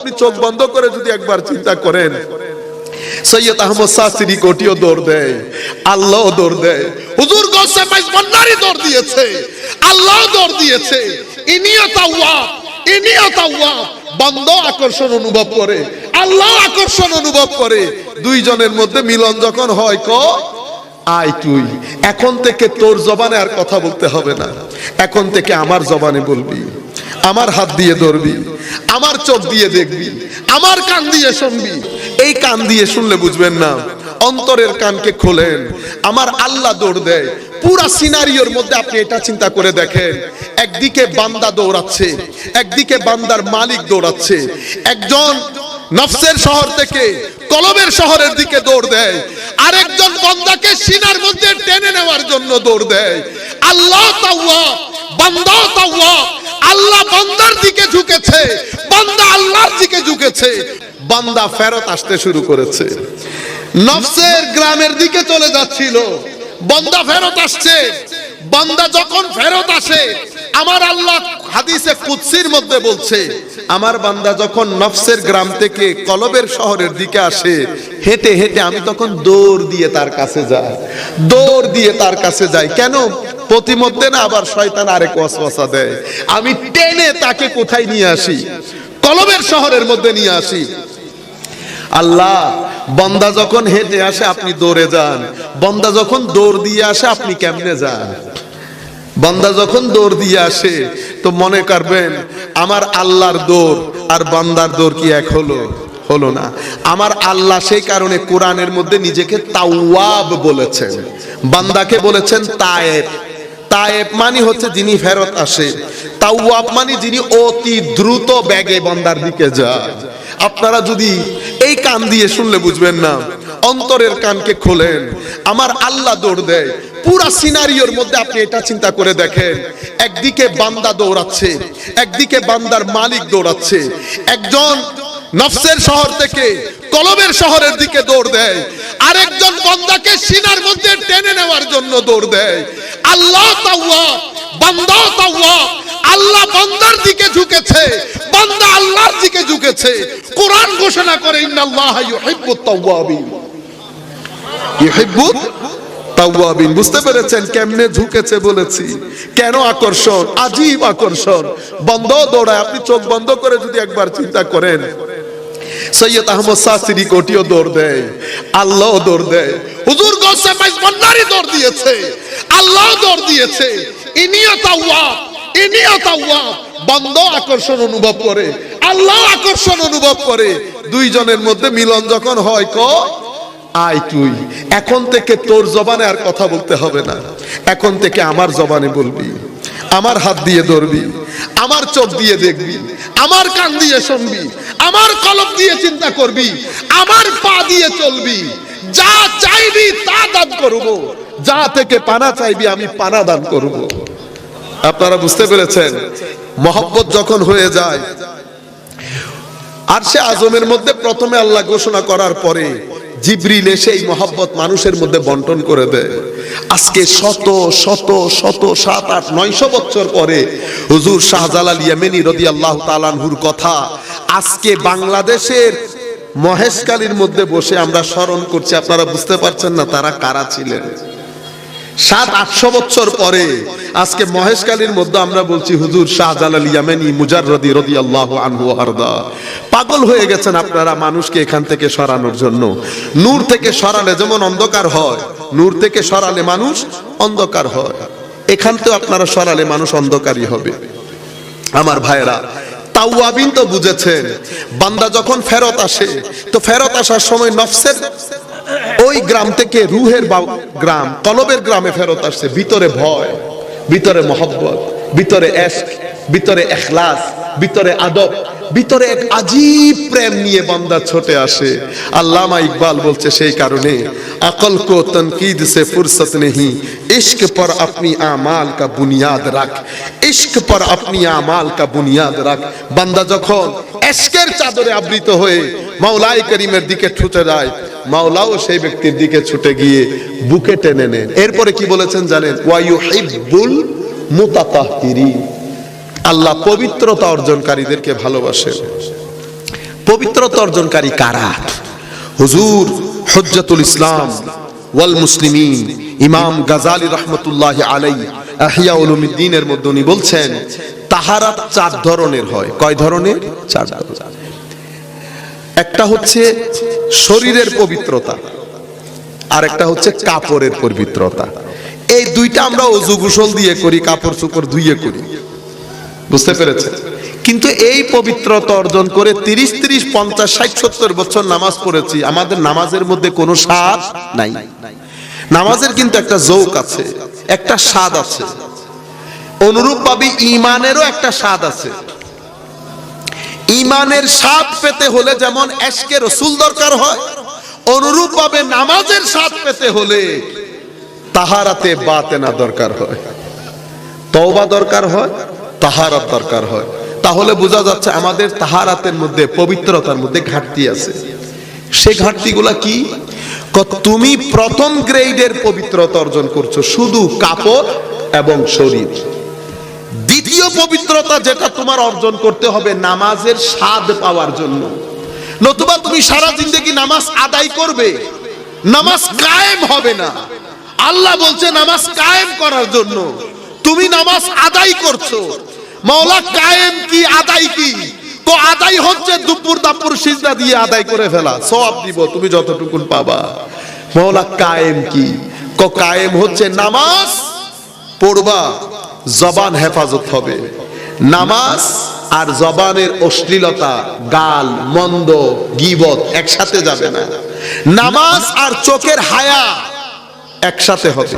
আপনি চোখ বন্ধ করে যদি একবার চিন্তা করেন, সৈয়দ আহমদ শাস্ত্রী কোটিও দৌড় দেয় আল্লাহ দৌড় দেয়। হুজুর গোসে মাইজ বন্ডারি দৌড় দিয়েছে আল্লাহ দৌড় দিয়েছে। ইনিও তাওয়াব ইনিও তাওয়াব। বন্ধ আকর্ষণ অনুভব করে, আল্লাহ আকর্ষণ অনুভব করে। দুইজনের মধ্যে মিলন যখন হয়, ক? আয় তুই। এখন থেকে তোর জবানে আর কথা বলতে হবে না। এখন থেকে আমার জবানে বলবি। আমার হাত দিয়ে ধরবি, আমার চোখ দিয়ে দেখবি, আমার কান দিয়ে শুনবি। এই কান দিয়ে শুনলে বুঝবেন না, অন্তরের কানকে খোলেন, আমার আল্লাহ দৌড় দেয়। পুরা সিনারিওর মধ্যে আপনি এটা চিন্তা করে দেখেন, একদিকে বান্দা দৌড়াচ্ছে, একদিকে বান্দার মালিক দৌড়াচ্ছে। একজন নফসের শহর থেকে কলবের শহরের দিকে দৌড় দেয়, আরেকজন বান্দাকে সিনার মধ্যে টেনে নেওয়ার জন্য দৌড় দেয়। আল্লাহ তাওয়া বান্দা তাওয়া আল্লাহ বান্দার দিকে ঝুঁকেছে, বান্দা আল্লাহর দিকে ঝুঁকেছে। বান্দা ফেরত আসতে শুরু করেছে। নফসের গ্রামের দিকে চলে যাচ্ছিল, বন্দা ফেরত আসছে। বান্দা যখন ফেরত আসে, আমার আল্লাহ হাদিসে কুৎসির মধ্যে বলছে, আমার বান্দা যখন নফসের গ্রাম থেকে কলবের শহরের দিকে আসে, হেঁটে হেঁটে আমি তখন দৌড় দিয়ে তার কাছে যাই। দৌড় দিয়ে তার কাছে যাই। কেন? প্রতিমধ্যে না আবার শয়তান আরেক ওয়াসওয়াসা দেয়। আমি টেনে তাকে কোথায় নিয়ে আসি? কলবের শহরের মধ্যে নিয়ে আসি। আল্লাহ, বন্দা যখন হেঁটে আসে, আপনি দৌড়ে যান। বন্দা যখন দৌড় দিয়ে আসে, আপনি কেমনে যান? বান্দা যখন দৌড় দিয়ে আসে, তো মনে করবেন, আমার আল্লাহর দৌড় আর বান্দার দৌড় কি এক হলো? হলো না। আমার আল্লাহ সেই কারণে কোরআনের মধ্যে নিজেকে তাওয়াব বলেছেন। বান্দাকে বলেছেন তায়েব। তায়েব মানে হচ্ছে যিনি ফেরত আসে। তাওয়াব মানে যিনি অতি দ্রুত ব্যাগে বান্দার দিকে যায়। আপনারা যদি এই কান দিয়ে শুনলে বুঝবেন না। অন্তরের কানকে খোলেন। আমার আল্লাহ দৌড় দেয়। পুরা সিনারিওর মধ্যে আপনি এটা চিন্তা করে দেখেন। একদিকে বান্দা দৌড়াচ্ছে, একদিকে বান্দার মালিক দৌড়াচ্ছে। একজন নফসের শহর থেকে কলবের শহরের দিকে দৌড় দেয়। আরেকজন বান্দাকে সিনার মধ্যে টেনে নেওয়ার জন্য দৌড় দেয়। আল্লাহ তাওয়া, বান্দা তাওয়া, আল্লাহ বান্দার দিকে ঝুঁকেছে। বান্দা আল্লাহর দিকে ঝুঁকেছে। কোরআন ঘোষণা করে, ইন্নাল্লাহ ইউহিব্বুত তাওয়াবিন। ইউহিব্বুত তাওয়াবিন, বুঝতে পেরেছেন কেমনে ঝুঁকেছে বলেছি। কেন আকর্ষণ? আজীব আকর্ষণ। বন্ধ দৌড়ায়, আপনি চোখ বন্ধ করে যদি একবার চিন্তা করেন সৈয়দ আহমদ শাস্ত্রী কোটিও দৌড় দেয় আল্লাহ দৌড় দেয়। হুজুর গোসে মাইজ বন্ডারি দৌড় দিয়েছে আল্লাহ দৌড় দিয়েছে। ইনিও তাওয়াব ইনিও তাওয়াব। বন্ধ আকর্ষণ অনুভব করে আল্লাহ আকর্ষণ অনুভব করে। দুইজনের মধ্যে মিলন যখন হয়, ক? আয় তুই। এখন থেকে তোর জবানে আর কথা বলতে হবে না। এখন থেকে আমার জবানে বলবি। আমার হাত দিয়ে ধরবি, আমার চোখ দিয়ে দেখবি, আমার কান দিয়ে শুনবি, আমার কলম দিয়ে চিন্তা করবি, আমার পা দিয়ে চলবি, যা চাইবি তা দান করব, যা থেকে পানা চাইবি আমি পানা দান করব। আপনারা বুঝতে পেরেছেন? মহব্বত যখন হয়ে যায় আর সে আজমের মধ্যে প্রথমে আল্লাহ ঘোষণা করার পরে জিব্রিল এসে এই মহব্বত মানুষের মধ্যে বন্টন করে দেয়। আজকে শত শত শত, সাত, আট, নয়শো বছর পরে হুজুর শাহজালাল ইয়ামেনি রদি আল্লাহ তালানহুর কথা, আজকে বাংলাদেশের মহেশকালীর মধ্যে বসে আমরা স্মরণ করছি। আপনারা বুঝতে পারছেন না তারা কারা ছিলেন। সাত, আটশো বছর পরে, আজকে মহেশকালীর মধ্যে আমরা বলছি, হুজুর পাগল হয়ে গেছেন আপনারা মানুষকে এখান থেকে সরানোর জন্য। নূর থেকে সরালে যেমন অন্ধকার হয়, নূর থেকে সরালে মানুষ অন্ধকার হয়। এখান তো আপনারা সরালে মানুষ অন্ধকারই হবে। আমার ভাইরা তাওয়াবিন তো বুঝেছেন, বান্দা যখন ফেরত আসে, তো ফেরত আসার সময় নফসের ওই গ্রাম থেকে রুহের গ্রাম, তলবের গ্রামে ফেরত আসছে। ভিতরে ভয়, ভিতরে মহব্বত, ভিতরে এস ভিতরে এখলাস, ভিতরে আদব। ভিতরে এক আজীব প্রেম নিয়ে বান্দা ছোটে আসে। আল্লামা ইকবাল বলছে, সেই কারণে আকল কো তনকিদ সে ফুরসত নেহি। ইশক পর আপনি আমাল কা বুনিয়াদ রাখ। ইশক পর আপনি আমাল কা বুনিয়াদ রাখ। বান্দা যখন এশকের চাদরে আবৃত হয়ে মাওলাই করিমের দিকে ছুটে যায়, মাওলাও সেই ব্যক্তির দিকে ছুটে গিয়ে বুকে টেনে নেন এরপরে কি বলেছেন জানেন? ওয়াইউ হিব্বুল মুতাতাহিরিন আল্লাহ পবিত্রতা অর্জনকারীদেরকে ভালোবাসেন পবিত্রতা অর্জনকারী কারা? হুজুর হজ্জাতুল ইসলাম ওয়াল মুসলিমিন, ইমাম গাজালি রহমতুল্লাহ আলাই আহিয়া উলুমিদ্দিনের মধ্যে উনি বলছেন তাহারাত চার ধরনের হয়। কয় ধরনের? চার একটা হচ্ছে শরীরের পবিত্রতা আর একটা হচ্ছে কাপড়ের পবিত্রতা। এই দুইটা আমরা অজু গোসল দিয়ে করি কাপড় চোপড় ধুইয়ে করি। বুঝতে পেরেছেন কিন্তু এই পবিত্রতা অর্জন করে তিরিশ তিরিশ, পঞ্চাশ, ষাট, সত্তর বছর নামাজ পড়েছি, আমাদের নামাজের মধ্যে কোনো স্বাদ নাই। নামাজের কিন্তু একটা জৌক আছে, একটা স্বাদ আছে। অনুরূপভাবে ইমানেরও একটা স্বাদ আছে। ইমানের স্বাদ পেতে হলে যেমন এশকে রসুল দরকার হয় অনুরূপ অনুরূপভাবে নামাজের স্বাদ পেতে হলে তাহারাতে বাতেনা দরকার হয়। তওবা দরকার হয় তাহারাত দরকার হয়। তাহলে বোঝা যাচ্ছে আমাদের তাহারাতের মধ্যে, পবিত্রতার মধ্যে ঘাটতি আছে। সে ঘাটতিগুলা কি? তুমি প্রথম গ্রেডের পবিত্রতা অর্জন করছ, শুধু কাপড় এবং শরীর। দ্বিতীয় পবিত্রতা যেটা তোমার অর্জন করতে হবে, নামাজের স্বাদ পাওয়ার জন্য। নতুবা তুমি সারা জিন্দগি নামাজ আদায় করবে, নামাজ কায়েম হবে না। আল্লাহ বলছে, নামাজ কায়েম করার জন্য। তুমি নামাজ আদায় করছ। মাওলা কায়েম কি, আদায় কি? তো আদায় হচ্ছে দুপুর দাপুর সিজদা দিয়ে আদায় করে ফেলা সব দিব, তুমি যতটুকুন পাবা। মাওলা কায়েম কি? ক, কায়েম হচ্ছে নামাজ, পড়বা, জবান হেফাজত হবে। নামাজ আর জবানের অশ্লীলতা, গাল, মন্দ, গিবত একসাথে যাবে না। নামাজ আর চোখের হায়া একসাথে হবে।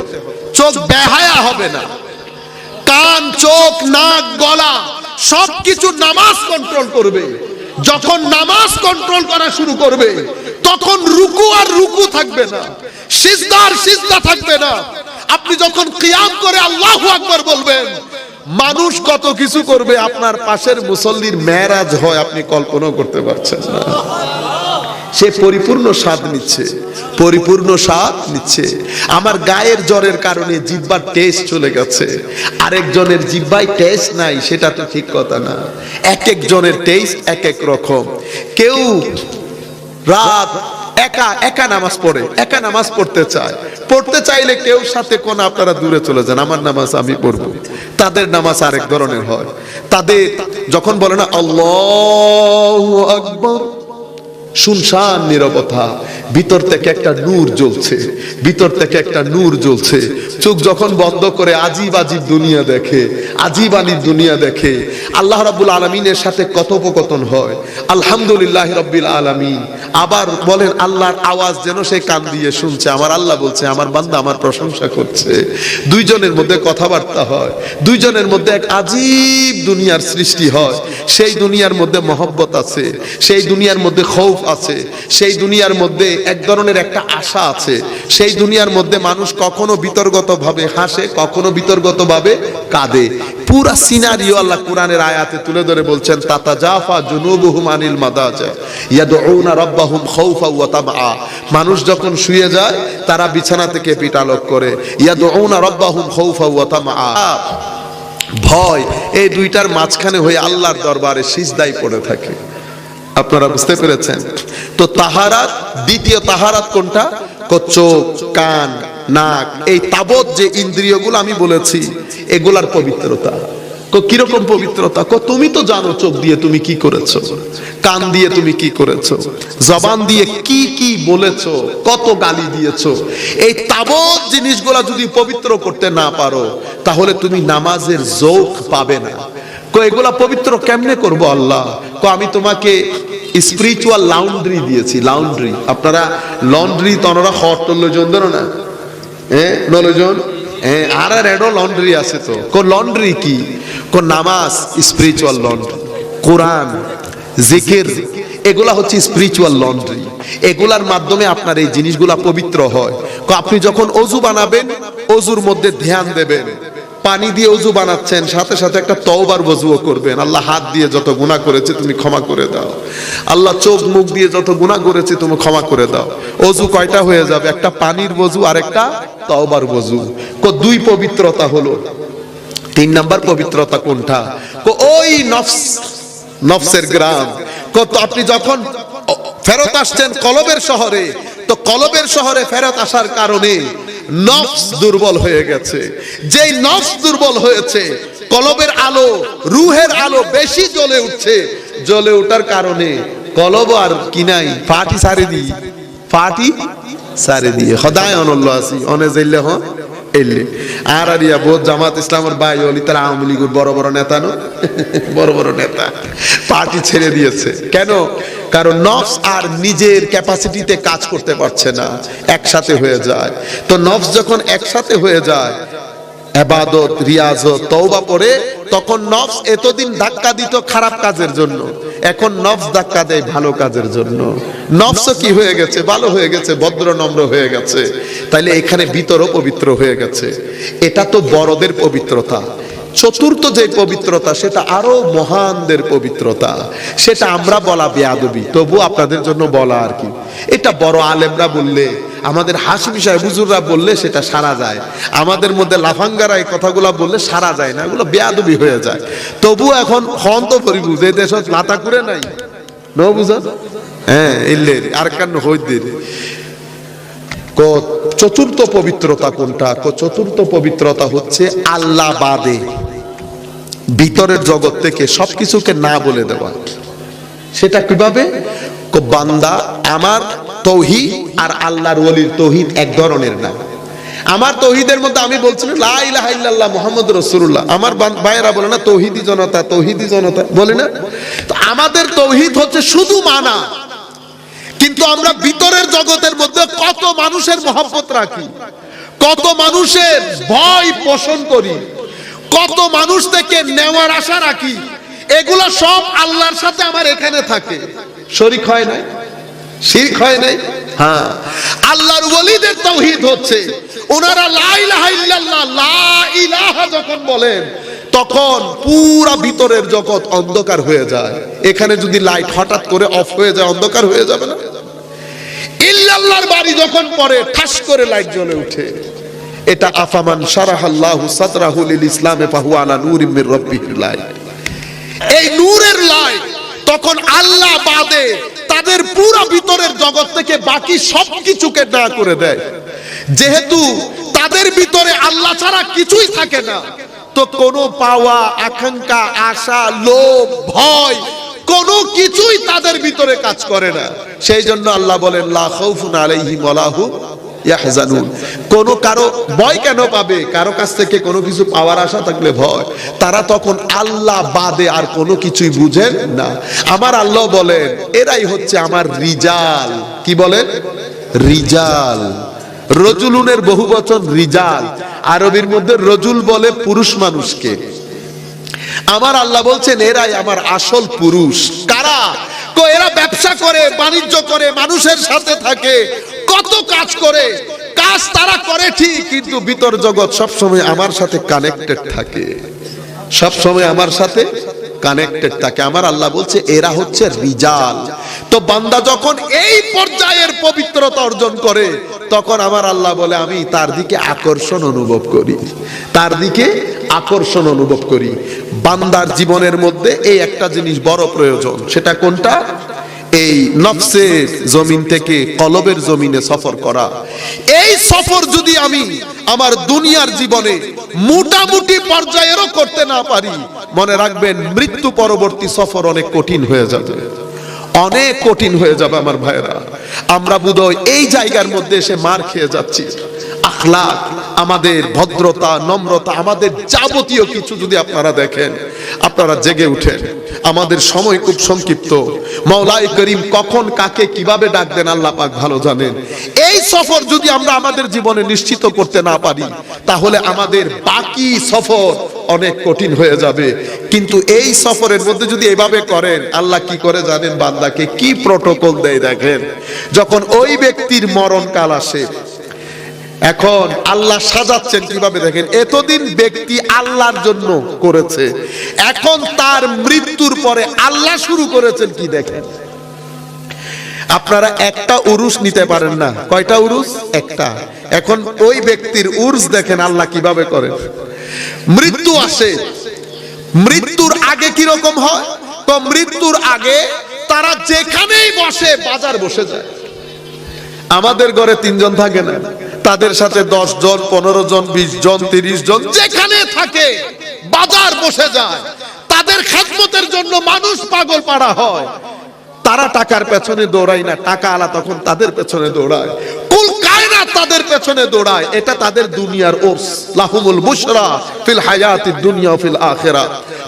চোখ বেহায়া হবে না। কান, চোখ, নাক, গলা, সবকিছু নামাজ কন্ট্রোল করবে। যখন নামাজ কন্ট্রোল করা শুরু করবে, তখন রুকু আর রুকু থাকবে না সিজদার সিজদা থাকবে না। আপনি যখন কিয়াম করে আল্লাহু আকবার বলবেন, মানুষ কত কিছু করবে, আপনার পাশের মুসল্লির মেরাজ হয়, আপনি কল্পনাও করতে পারছেন না। সে পরিপূর্ণ স্বাদ নিচ্ছে। পরিপূর্ণ স্বাদ নিচ্ছে। আমার গায়ের জ্বরের কারণে জিব্বার টেস্ট চলে গেছে। আরেকজনের জিব্বায় টেস্ট নাই, সেটা তো ঠিক কথা না। এক একজনের টেস্ট এক এক রকম। কেউ রাত একা একা নামাজ পড়ে, একা নামাজ পড়তে চায়। পড়তে চাইলে কেউ সাথে কোন আপনারা দূরে চলে যান। আমার নামাজ আমি পড়ব। তাদের নামাজ আরেক ধরনের হয়। তাদের যখন বলে না, আল্লাহ আকবর শুনশান নিরবতা। ভিতর থেকে একটা নূর জ্বলছে, ভিতর থেকে একটা নূর জ্বলছে। চোখ যখন বন্ধ করে আজিব আজিব দুনিয়া দেখে, আজিব আলিব দুনিয়া দেখে, আল্লাহ রাব্বুল আলমিনের সাথে কথোপকথন হয়, আলহামদুলিল্লাহ রব্বিল আলামিন। আবার বলেন, আল্লাহর আওয়াজ যেন সে কান দিয়ে শুনছে, আমার আল্লাহ বলছে, আমার বান্দা আমার প্রশংসা করছে। দুইজনের মধ্যে কথাবার্তা হয়, দুইজনের মধ্যে এক আজীব দুনিয়ার সৃষ্টি হয়। সেই দুনিয়ার মধ্যে মহব্বত আছে, সেই দুনিয়ার মধ্যে খৌফ আছে। সেই দুনিয়ার মধ্যে এক ধরনের একটা আশা আছে। সেই দুনিয়ার মধ্যে মানুষ কখনো বিতর্গত ভাবে হাসে, কখনো বিতর্গত ভাবে কাঁদে। পুরা সিনারিও আল্লাহ কোরআনের আয়াতে তুলে ধরে বলছেন তাতা জাফা জুনুবুহুম আনিল মাদাজা, ইয়াদউনা রাব্বাহুম খাউফা ওয়া তামআ। মানুষ যখন শুয়ে যায়, তারা বিছানা থেকে পিটালক করে, ইয়াদউনা রাব্বাহুম খাউফা ওয়া তামআ। ভয় এই দুইটার মাঝখানে হয়ে আল্লাহর দরবারে সিজদাই পড়ে থাকে। আপনারা বুঝতে পেরেছেন? তো তাহারাত, দ্বিতীয় তাহারাত কোনটা? চোখ, কান, নাক, এই তাবৎ যে ইন্দ্রিয়গুলো আমি বলেছি, এগুলার পবিত্রতা। কীরকম পবিত্রতা? ক তুমি তো জানো চোখ দিয়ে তুমি কি করেছ, কান দিয়ে তুমি কি করেছ, জবান দিয়ে কি কি বলেছ, কত গালি দিয়েছ। এই তাবৎ জিনিসগুলা যদি পবিত্র করতে না পারো, তাহলে তুমি নামাজের জোক পাবে না। কো এগুলা পবিত্র কেমনে করব আল্লাহ? কো আমি তোমাকে স্পিরিচুয়াল লাউন্ড্রি দিয়েছি লাউন্ড্রি আপনারা লন্ড্রি তনরা হট লজন ধরো না? হ্যাঁ নলজন হ্যাঁ আর আর এডো লন্ড্রি আছে তো। কো লন্ড্রি কি? কো নামাজ স্পিরিচুয়াল লন্ড্রি কোরআন, জিকির, এগুলা হচ্ছে স্পিরিচুয়াল লন্ড্রি এগুলার মাধ্যমে আপনার এই জিনিসগুলা পবিত্র হয়। কো আপনি যখন অজু বানাবেন, অজুর মধ্যে ধ্যান দেবেন। পানি দিয়ে অজু বানাচ্ছেন, সাথে সাথে একটা তওবার বজুও করবেন। আল্লাহ হাত দিয়ে যত গুনাহ করেছে তুমি ক্ষমা করে দাও। আল্লাহ চোখ মুখ দিয়ে যত গুনাহ করেছে তুমি ক্ষমা করে দাও। অজু কয়টা হয়ে যাবে? একটা পানির বজু আর একটা তওবার বজু কো, দুই পবিত্রতা হলো। তিন নাম্বার পবিত্রতা কোনটা? কো, ওই নফস, নফসের গ্রাম। কত আপনি যখন ফেরত আসছেন কলবের শহরে, তো কলবের শহরে ফেরত আসার কারণে নফস দুর্বল হয়ে গেছে। যেই নফস দুর্বল হয়েছে, কলবের আলো, রুহের আলো বেশি জ্বলে উঠছে। জ্বলে ওঠার কারণে কলব আর কি নাই, ফাটি সারে দি ফাটি সারে দিয়ে। সদায় অনল্য আসি অনে হ এলে। আর আর ইয়া বোধ জামাত ইসলামের ভাই অলি, তারা আওয়ামী লীগের বড় বড় নেতা নো? বড় বড় নেতা। পার্টি ছেড়ে দিয়েছে। কেন? কারণ নফস আর নিজের ক্যাপাসিটিতে কাজ করতে পারছে না। একসাথে হয়ে যায়। তো নফস যখন একসাথে হয়ে যায় এবাদত, রিয়াজত, তওবা পড়ে তখন নফস এতদিন ধাক্কা দিত খারাপ কাজের জন্য। এখন নফস ধাক্কা দেয় ভালো কাজের জন্য। নফস কি হয়ে গেছে? ভালো হয়ে গেছে, ভদ্র, নম্র হয়ে গেছে। তাইলে এখানে ভিতরও পবিত্র হয়ে গেছে। এটা তো বড়দের পবিত্রতা। চতুর্থ যে পবিত্রতা, সেটা আরও মহানদের পবিত্রতা। সেটা আমরা বলা বেয়াদবি। তবু আপনাদের জন্য বলা আর কি। এটা বড় আলেমরা বললে আমাদের হাসমি সাহেব হুজুররা বললে সেটা সারা যায়। আমাদের মধ্যে লাফাঙ্গারা এই কথাগুলো বললে সারা যায় না, এগুলো বেয়াদবি হয়ে যায়। তবু এখন হন্ত পরিবু, যে দেশ লাতা করে নাই। ন বুঝা? হ্যাঁ এলে আর কান ক চতুর্থ পবিত্রতা কোনটা? চতুর্থ পবিত্রতা হচ্ছে আল্লাহ বাদে। ভিতরের জগৎ থেকে সবকিছুকে না বলে দেওয়া। সেটা কীভাবে? বান্দা আমার তৌহিদ আর আল্লাহর ওলির তৌহিদ এক ধরনের না। আমার তৌহিদের মধ্যে আমি বলছিলাম আমার ভাইয়েরা বলে না, তৌহিদি জনতা তৌহিদি জনতা। বলে না। তো আমাদের তৌহিদ হচ্ছে শুধু মানা। কিন্তু আমরা ভিতরের জগতের মধ্যে কত মানুষের মহব্বত রাখি, কত মানুষের ভয় পোষণ করি, কত মানুষ থেকে নেওয়ার আশা রাখি, এগুলো সব আল্লাহর সাথে আমার এখানে থাকে। শরিক হয় নাই? শিরক হয় নাই? হ্যাঁ। আল্লাহর ওলিদের তাওহীদ হচ্ছে। ওনারা লা ইলাহা ইল্লাল্লাহ, লা ইলাহা যখন বলেন, তখন পুরা ভিতরের জগৎ অন্ধকার হয়ে যায়। এখানে যদি লাইট হঠাৎ করে অফ হয়ে যায়, অন্ধকার হয়ে যাবে না? ইল্লাল্লাহর বাড়ি যখন পড়ে, ঠাস করে লাইট জ্বলে উঠে। এটা আফামান সারাহাল্লাহু সাদরাহু লিল ইসলামে ফাহুয়া আলা নূরিম মির রাব্বিহির লাইট। এই নূরের লাইট তখন আল্লাহ বাদে তাদের পুরো ভিতরের জগৎ থেকে বাকি সব কিছুকে না করে দেয়। যেহেতু তাদের ভিতরে আল্লাহ ছাড়া কিছুই থাকে না, তো কোনো পাওয়া, আকাঙ্ক্ষা, আশা, লোভ, ভয়, কোনো কিছুই তাদের ভিতরে কাজ করে না। সেই জন্য আল্লাহ বলেন, লা খাউফুন আলাইহিম ওয়ালা হুম। ইয়াহজানুন। কোন কারও ভয় কেন পাবে? কারও কাছ থেকে কোনো কিছু পাওয়ার আশা থাকলে ভয়। তারা তখন আল্লাহ বাদে আর কোনো কিছুই বুঝেন না। আমার আল্লাহ বলেন, এরাই হচ্ছে আমার রিজাল। কি বলেন? রিজাল। রজুলুনের বহু বচন রিজাল। আরবির মধ্যে রজুল বলে পুরুষ মানুষকে। আমার আল্লাহ বলছেন, এরাই আমার আসল পুরুষ। কারা? এরা ব্যবসা করে, বাণিজ্য করে, মানুষের সাথে থাকে। কত কাজ করে, কাজ তারা করে ঠিক, কিন্তু ভিতর জগৎ সবসময় আমার সাথে কানেক্টেড থাকে। সবসময় আমার সাথে কানেক্টেড থাকে। আমার আল্লাহ বলছে, এরা হচ্ছে রিজাল। তো বান্দা যখন এই পর্যায়ের পবিত্রতা অর্জন করে, তখন আমার আল্লাহ বলে, আমি তার দিকে আকর্ষণ অনুভব করি। তার দিকে আকর্ষণ অনুভব করি। বান্দার জীবনের মধ্যে এই একটা জিনিস বড় প্রয়োজন। সেটা কোনটা? এই নফসের জমিন থেকে কলবের জমিনে সফর করা। এই সফর যদি আমি আমার দুনিয়ার জীবনে মোটামুটি পর্যায়েরও করতে না পারি, মনে রাখবেন মৃত্যু পরবর্তী সফর অনেক কঠিন হয়ে যাবে। অনেক কঠিন হয়ে যাবে আমার ভাইরা আমরা বোধহয় এই জায়গার মধ্যে এসে মার খেয়ে যাচ্ছি। আখলাক, আমাদের ভদ্রতা, নম্রতা, আমাদের যাবতীয় কিছু যদি আপনারা দেখেন, আপনারা জেগে উঠেন। আমাদের সময় খুব সংক্ষিপ্ত। মৌলাই করিম কখন কাকে কীভাবে ডাক দেন আল্লাহ পাক ভালো জানেন। এই সফর যদি আমরা আমাদের জীবনে নিশ্চিত করতে না পারি, তাহলে আমাদের বাকি সফর অনেক কঠিন হয়ে যাবে। কিন্তু এই সফরের মধ্যে যদি এভাবে করেন, আল্লাহ কি করে জানেন বান্দাকে? কি প্রটোকল দেয় দেখেন। যখন ওই ব্যক্তির মরণকাল আসে এখন আল্লাহ সাজাচ্ছেন কীভাবে দেখেন? এতদিন ব্যক্তি আল্লাহর জন্য করেছে। এখন তার মৃত্যুর পরে আল্লাহ শুরু করেছেন কি দেখেন? আপনারা একটা উরুস নিতে পারেন না। কয়টা উরুস? একটা। এখন ওই ব্যক্তির উরুস দেখেন আল্লাহ কীভাবে করেন। মৃত্যু আসে। মৃত্যুর আগে কি রকম হয়? তো মৃত্যুর আগে তারা যেখানেই বসে, বাজার বসে যায়। আমাদের ঘরে তিনজন থাকে না? তাদের সাথে দশ জন, পনেরো জন, বিশ জন, তিরিশ জন, যেখানে থাকে, বাজার বসে যায়। তাদের খাদমতের জন্য মানুষ পাগল পাড়া হয়। তারা টাকার পেছনে দৌড়ায় না, টাকা আলা তখন তাদের পেছনে দৌড়ায়। কুল কায়নাত তাদের পেছনে দৌড়ায়, এটা তাদের দুনিয়ার ওর্স। লাহুমুল বুশরা ফিল হায়াতি দুনিয়া ফিল আখিরা।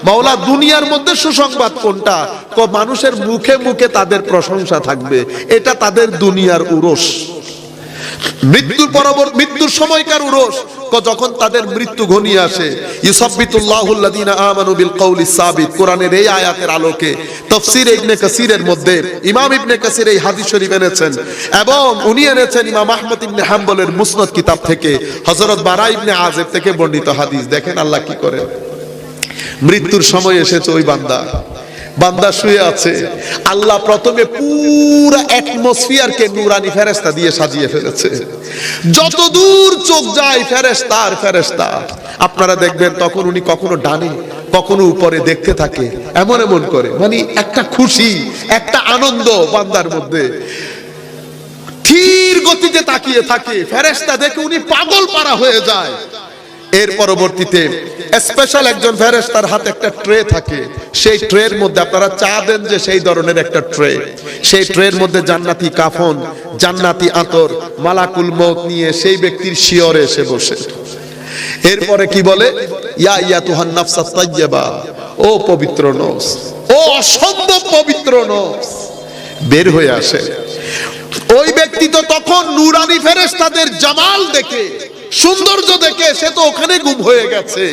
মাওলা, দুনিয়ার মধ্যে সুসংবাদ কোনটা? ক, মানুষের মুখে মুখে তাদের প্রশংসা থাকবে, এটা তাদের দুনিয়ার উরস মৃত্যুর পরবর্তী মৃত্যুর সময়কার উরস যখন তাদের মৃত্যু ঘনিয়ে আসে আমানু বিল কওলি সাবিত, কোরআনের এই আয়াতের আলোকে ইবনে মধ্যে ইমাম ইবনে কাসির এই হাদিস শরীফ এনেছেন এবং উনি এনেছেন ইমাম আহমদ ইবনে হাম্বলের মুসনদ কিতাব থেকে, হযরত বারা ইবনে থেকে বর্ণিত হাদিস। দেখেন আল্লাহ কি করে মৃত্যুর সময় এসেছে ওই বান্দা। বান্দা শুয়ে আছে। আল্লাহ প্রথমে পুরা অ্যাটমসফিয়ারকে নুরানি ফেরেস্তা দিয়ে সাজিয়ে ফেলেছে। যত দূর চোখ যায় ফেরেস্তা আর ফেরেস্তা আপনারা দেখবেন তখন উনি কখনো ডানে, কখনো উপরে দেখতে থাকে, এমন এমন করে। মানে একটা খুশি, একটা আনন্দ বান্দার মধ্যে। ধীর গতিতে তাকিয়ে থাকে। ফেরেস্তা দেখে উনি পাগল পারা হয়ে যায়। এর পরবর্তীতে স্পেশাল একজন ফেরেস্তার হাতে একটা ট্রে থাকে। সেই ট্রের মধ্যে আপনারা চা দেন যে সেই ধরনের একটা ট্রে সেই ট্রের মধ্যে জান্নাতি কাফন, জান্নাতি আতর, মালাকুল মত নিয়ে সেই ব্যক্তির শিয়রে এসে বসে। এরপরে কি বলে? ইয়া ইয়া তুহান নাফসা তাইয়্যিবা। ও পবিত্র নফস, ও অসম্ভব পবিত্র নফস। বের হয়ে আসে। ওই ব্যক্তি তো তখন নুরানি ফেরেশতাদের জামাল দেখে। সৌন্দর্য দেখে সে তো ওখানে গুম হয়ে গেছে।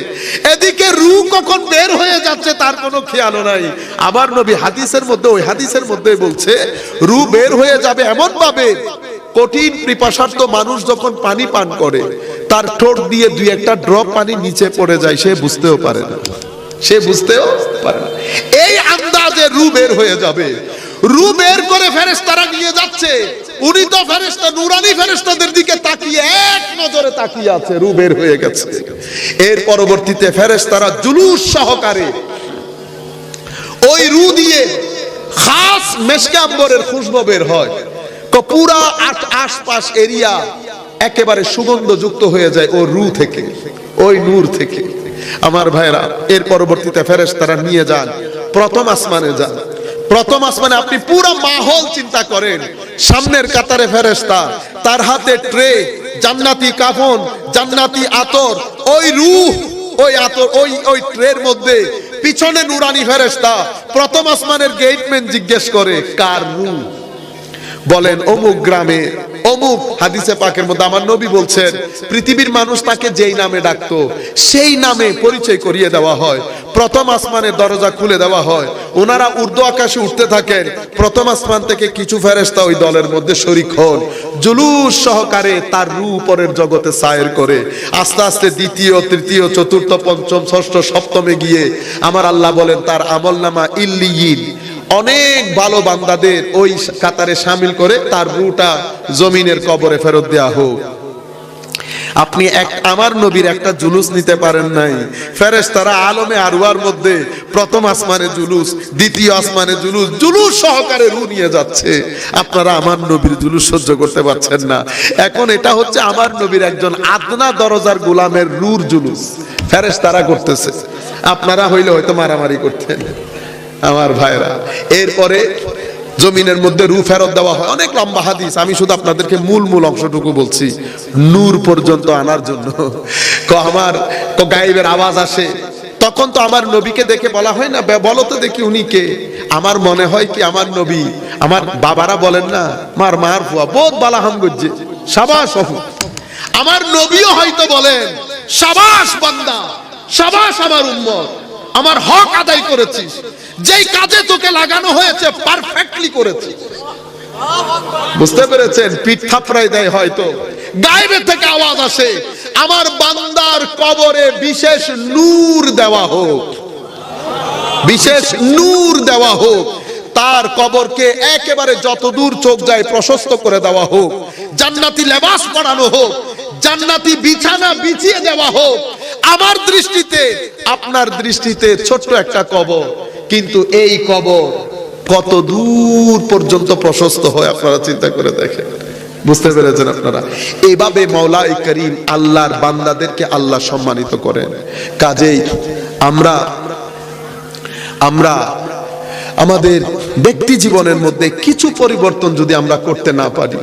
এদিকে রু কখন বের হয়ে যাচ্ছে তার কোনো খেয়াল নাই। আবার নবী হাদিসের মধ্যে, ওই হাদিসের মধ্যে বলছে রু বের হয়ে যাবে এমন ভাবে কঠিন পিপাসার্থ মানুষ যখন পানি পান করে, তার ঠোঁট দিয়ে দুই একটা ড্রপ পানি নিচে পড়ে যায়, সে বুঝতেও পারে না। সে বুঝতেও পারে না। এই আন্দাজে রু বের হয়ে যাবে। রু বের করে ফেরেশতারা নিয়ে যাচ্ছে। উনি তো ফেরেশতা, নুরানি ফেরেশতাদের দিকে তাকিয়ে এক নজরে তাকিয়ে আছে রু বের হয়ে গেছে। এর পরবর্তীতে ফেরেশতারা জুলুস সহকারে ওই রু দিয়ে খাস মেশকে আম্বরের খুশবু বের হয়। তো আট- আশপাশ এরিয়া একেবারে সুগন্ধ যুক্ত হয়ে যায় ও রু থেকে, ওই নূর থেকে। আমার ভাইরা এর পরবর্তীতে ফেরেশতারা নিয়ে যান, প্রথম আসমানে যান। প্রথম আসমানে আপনি পুরো মাহল চিন্তা করেন। সামনের কাতারে ফেরেস্তা তার হাতে ট্রে, জান্নাতি কাফন, জান্নাতি আতর, ওই রুহ, ওই আতর, ওই ওই ট্রের মধ্যে পিছনে নুরানি ফেরেস্তা প্রথম আসমানের গেটম্যান জিজ্ঞেস করে, কার রূহ? বলেন, অমুক গ্রামে, অমুক হাদিসে পাকের মধ্যে আমার নবী বলছেন, পৃথিবীর মানুষ তাকে যেই নামে ডাকতো, সেই নামে পরিচয় করিয়ে দেওয়া হয়। প্রথম আসমানের দরজা খুলে দেওয়া হয়। ওনারা উর্দু আকাশে উঠতে থাকেন। প্রথম আসমান থেকে কিছু ফেরেস্তা ওই দলের মধ্যে শরিক হন। জুলুস সহকারে তার রু উপরের জগতে সায়ের করে। আস্তে আস্তে দ্বিতীয়, তৃতীয়, চতুর্থ, পঞ্চম, ষষ্ঠ, সপ্তমে গিয়ে আমার আল্লাহ বলেন, তার আমল নামা ইল্লিয়িন। অনেক ভালো বান্দাদের ওই কাতারে সামিল করে তার রুটা জমিনের কবরে ফেরত দেয়া হোক। আপনি এক, আমার নবীর একটা জুলুস নিতে পারেন নাই। ফেরেশ তারা আলমে আরওয়ার মধ্যে প্রথম আসমানে জুলুস, দ্বিতীয় আসমানে জুলুস জুলুস সহকারে রু নিয়ে যাচ্ছে। আপনারা আমার নবীর জুলুস সহ্য করতে পারছেন না। এখন এটা হচ্ছে আমার নবীর একজন আদনা দরজার গোলামের রুর জুলুস। ফেরেশ তারা করতেছে। আপনারা হইলে হয়তো মারামারি করতেন। আমার ভাইরা। এরপরে জমিনের মধ্যে রু ফেরত দেওয়া হয়। অনেক লম্বা হাদিস। আমি শুধু আপনাদেরকে মূল মূল অংশটুকু বলছি। নূর পর্যন্ত আনার জন্য। আমার গাইবের আওয়াজ আসে। তখন তো আমার নবীকে দেখে বলা হয় না? বলো তো দেখি উনি কে? আমার মনে হয় কি আমার নবী? আমার বাবারা বলেন না, মার মার ফুয়া, বোধ বালা হাম গজ্জে সাবাস আমার নবীও হয়তো বলেন, সাবাস বান্দা, সাবাস আমার উম্মত। আমার হক আদায় করেছিস। যেই কাজে তোকে লাগানো হয়েছে পারফেক্টলি করেছিস বুঝতে পেরেছেন? পিঠ থাপড়াই দেয় হয়তো। গায়েবে থেকে আওয়াজ আসে, আমার বান্দার কবরে বিশেষ নূর দেওয়া হোক। বিশেষ নূর দেওয়া হোক। তার কবরকে একেবারে যত দূর চোখ যায় প্রশস্ত করে দেওয়া হোক। জান্নাতি লেবাস পরানো হোক। জান্নাতি বিছানা বিছিয়ে দেওয়া হোক। আমার দৃষ্টিতে, আপনার দৃষ্টিতে ছোট্ট একটা কবর। কিন্তু এই কবর কত দূর পর্যন্ত প্রশস্ত হয় আপনারা চিন্তা করে দেখেন। বুঝতে পেরেছেন আপনারা? এভাবে মৌলাই করিম আল্লাহর বান্দাদেরকে আল্লাহ সম্মানিত করেন। কাজেই আমরা আমরা আমাদের ব্যক্তি জীবনের মধ্যে কিছু পরিবর্তন যদি আমরা করতে না পারি